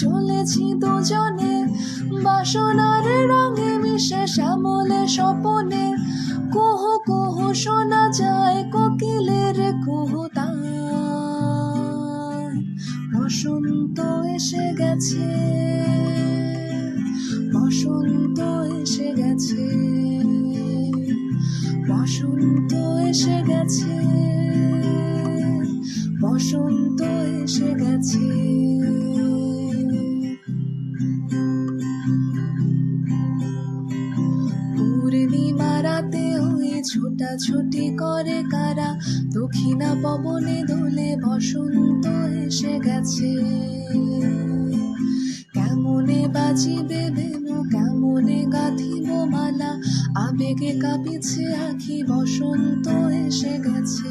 চলেছি দুজনে, বাসনার রঙে মিশে শ্যামলে স্বপনে। কুহু কুহু শোনা যায় কোকিলের কুহুতান বসন্ত এসে গেছে, বসন্ত এসে গেছে, বসন্ত এসে গেছে, বসন্ত এসে গেছে। ছোটাছুটি করে কারা? দক্ষিণা পবনে দোলে বসন্ত এসে গেছে। কেমনে বাজিবে বেনু কেমনে গাঁথিব মালা? আবেগে কাঁপিছে আখি, বসন্ত এসে গেছে।